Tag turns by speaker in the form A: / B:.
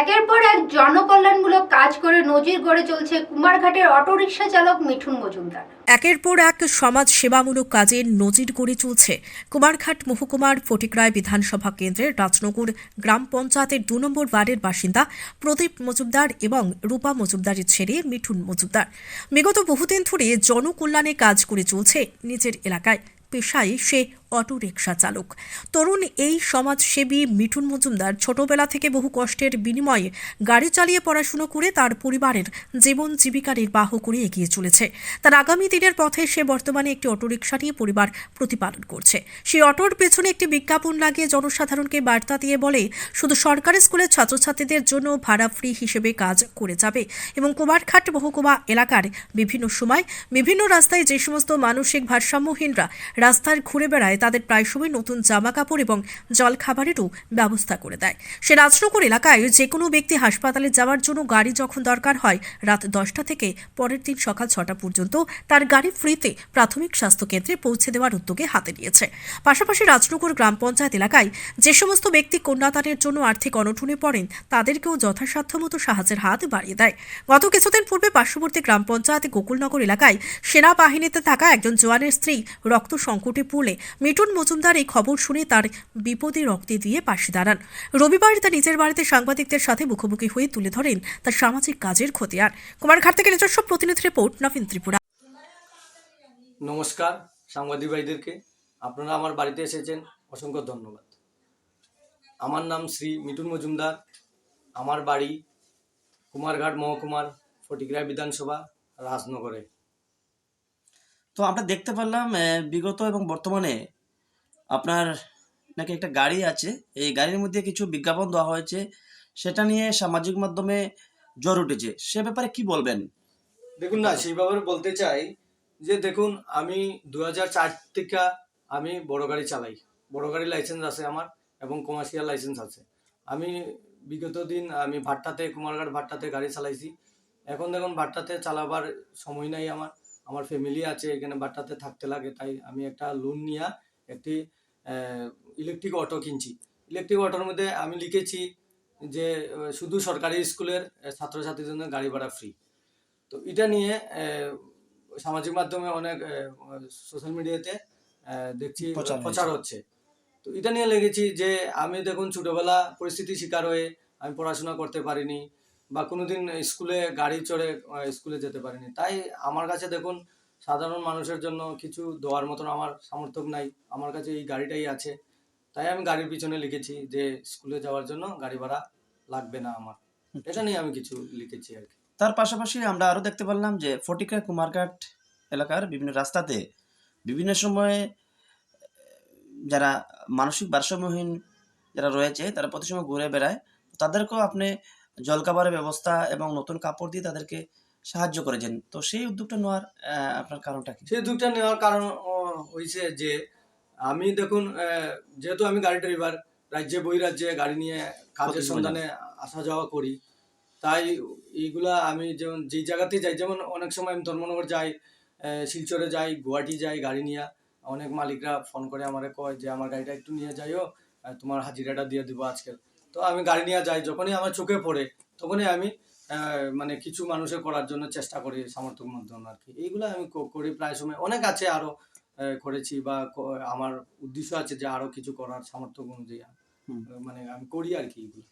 A: একের পর এক জনকল্যাণমূলক কাজ করে নজির গড়ে চলছে কুমারঘাটের অটোরিকশা চালক মিঠুন মজুমদার।
B: একের পর এক সমাজ সেবামূলক কাজের নজির গড়ে চলছে কুমারঘাট মহকুমার ফটিকরায় বিধানসভা কেন্দ্রের রাজনগর গ্রাম পঞ্চায়েতের দু নম্বর ওয়ার্ডের বাসিন্দা প্রদীপ মজুমদার এবং রূপা মজুমদারের ছেড়ে মিঠুন মজুমদার। বিগত বহুদিন ধরে জনকল্যাণে কাজ করে চলছে নিজের এলাকায়। পেশায় সে অটো রিকশা চালক। তরুণ এই সমাজসেবী মিঠুন মজুমদার ছোটবেলা থেকে বহু কষ্টের বিনিময়ে গাড়ি চালিয়ে পড়াশুনো করে তার পরিবারের জীবন জীবিকা নির্বাহ করে এগিয়ে চলেছে। তার আগামী দিনের পথে সে বর্তমানে একটি অটোরিকশা নিয়ে পরিবার প্রতিপালন করছে। সেই অটোর পেছনে একটি বিজ্ঞাপন লাগিয়ে জনসাধারণকে বার্তা দিয়ে বলে, শুধু সরকারি স্কুলের ছাত্রছাত্রীদের জন্য ভাড়া ফ্রি হিসেবে কাজ করে যাবে এবং কুমারঘাট মহকুমা এলাকার বিভিন্ন সময় বিভিন্ন রাস্তায় যে সমস্ত মানসিক ভারসাম্যহীনরা রাস্তায় ঘুরে বেড়ায় তাদের প্রায় সময় নতুন জামা কাপড় এবং জল খাবারেরও ব্যবস্থা করে দেয়। সে রাজনগর এলাকায় যে কোনো ব্যক্তি হাসপাতালে যাওয়ার জন্য গাড়ি যখন দরকার হয়, রাত দশটা থেকে পরের দিন সকাল ছটা পর্যন্ত তার গাড়ি ফ্রিতে প্রাথমিক স্বাস্থ্য কেন্দ্রে পৌঁছে দেওয়ার উদ্যোগে হাতে নিয়েছে। পাশাপাশি রাজনগর গ্রাম পঞ্চায়েত এলাকায় যে সমস্ত ব্যক্তি কন্যাদানের জন্য আর্থিক অনটনে পড়েন, তাদেরকেও যথাসাধ্য মতো সাহায্যের হাত বাড়িয়ে দেয়। গত কিছুদিন পূর্বে পার্শ্ববর্তী গ্রাম পঞ্চায়েত গোকুলনগর এলাকায় সেনাবাহিনীতে থাকা একজন জওয়ানের স্ত্রী রক্ত সংকটে পড়লে মিঠুন মজুমদার এই খবর শুনে তার বিপদে রক্তে দিয়ে পাশে দাঁড়ান। রবিবার তার নিজের বাড়িতে সাংবাদিকদের সাথে মুখোমুখি হয়ে তুলে ধরেন তার সামাজিক কাজের খতিয়ান। কুমারঘাট থেকে নিজস্ব প্রতিনিধি রিপোর্ট, নবীন ত্রিপুরা।
C: নমস্কার সাংবাদিক ভাইদেরকে। আপনারা আমার বাড়িতে এসেছেন, অসংখ্য ধন্যবাদ। আমার নাম শ্রী মিঠুন মজুমদার। আমার বাড়ি কুমারঘাট মহকুমার ফটিগ্রাহ বিধানসভা, রাজনগরে।
D: তো আমরা দেখতে পারলাম বিগত এবং বর্তমানে আপনার নাকি একটা গাড়ি আছে। এই গাড়ির মধ্যে কিছু বিজ্ঞাপন দেওয়া হয়েছে। সেটা নিয়ে সামাজিক মাধ্যমে জ্বর উঠেছে। সে ব্যাপারে কি বলবেন?
C: দেখুন না, সেই ব্যাপারে বলতে চাই যে দেখুন, আমি দু থেকে আমি বড় গাড়ি চালাই। বড় গাড়ি লাইসেন্স আছে আমার এবং কমার্শিয়াল লাইসেন্স আছে। আমি বিগত দিন আমি ভাট্টাতে, কুমারঘাট ভাট্টাতে গাড়ি চালাইছি। এখন দেখুন, ভাট্টাতে চালাবার সময় নাই আমার। আমার ফ্যামিলি আছে এখানে ভাট্টাতে থাকতে লাগে তাই আমি একটা লোন নিয়ে একটি ইলেকট্রিক অটো কিনছি। ইলেকট্রিক অটোর মধ্যে আমি লিখেছি যে শুধু সরকারি স্কুলের আহ, ছাত্রছাত্রীদের জন্য গাড়ি ভাড়া ফ্রি তো এটা নিয়ে সামাজিক মাধ্যমে অনেক সোশ্যাল মিডিয়াতে দেখছি
D: প্রচার
C: প্রচার হচ্ছে। তো এটা নিয়ে লেগেছি যে আমি দেখুন ছোটবেলা পরিস্থিতি শিকার হয়ে আমি পড়াশোনা করতে পারিনি। বা কোনোদিন স্কুলে গাড়ি চড়ে স্কুলে যেতে পারিনি। তাই আমার কাছে দেখুন, সাধারণ মানুষের জন্য কিছু দেওয়ার মতন আমার সামর্থ্য নাই। আমার কাছে এই গাড়িটাই আছে। তাই আমি গাড়ির পিছনে লিখেছি যে, স্কুলে যাওয়ার জন্য গাড়ি ভাড়া লাগবে না আমার। এটা নিয়ে আমি কিছু লিখেছি আর কি।
D: তার পাশাপাশি আমরা আরও দেখতে পারলাম যে, ফটিকা কুমারঘাট এলাকার বিভিন্ন রাস্তাতে বিভিন্ন সময়ে, যারা মানসিক ভারসাম্যহীন যারা রয়েছে, তারা প্রতি সময় ঘুরে বেড়ায়। তাদেরকেও আপনি জলখাবারের ব্যবস্থা এবং নতুন কাপড় দিয়ে তাদেরকে সাহায্য করেছেন। তো সেই উদ্যোগটা নেওয়ার আপনার কারণটা কি?
C: সেই উদ্যোগটা নেওয়ার কারণ হয়েছে যে আমি দেখুন যেহেতু আমি গাড়ি ড্রাইভার রাজ্যে বই রাজ্যে গাড়ি নিয়ে কাজের সন্ধানে আসা যাওয়া করি তাই এইগুলা আমি যেমন যেই জায়গাতে যাই যেমন অনেক সময় আমি ধর্মনগর যাই শিলচরে যাই গুয়াহাটি যাই গাড়ি নিয়ে অনেক মালিকরা ফোন করে আমারে কয় যে আমার গাড়িটা একটু নিয়ে যাইও তোমার হাজিরাটা দিয়ে দিব আজকে তো আমি গাড়ি নিয়ে যাই যখনই আমার চোখে পড়ে তখনই আমি মানে কিছু মানুষের করার জন্য চেষ্টা করি সামর্থ্য মাধ্যমে আর কি। এইগুলো আমি করি প্রায় সময়। অনেক আছে আরও করেছি বা আমার উদ্দেশ্য আছে যে আরও কিছু করার সামর্থ্য অনুযায়ী মানে আমি করি আর কি এগুলো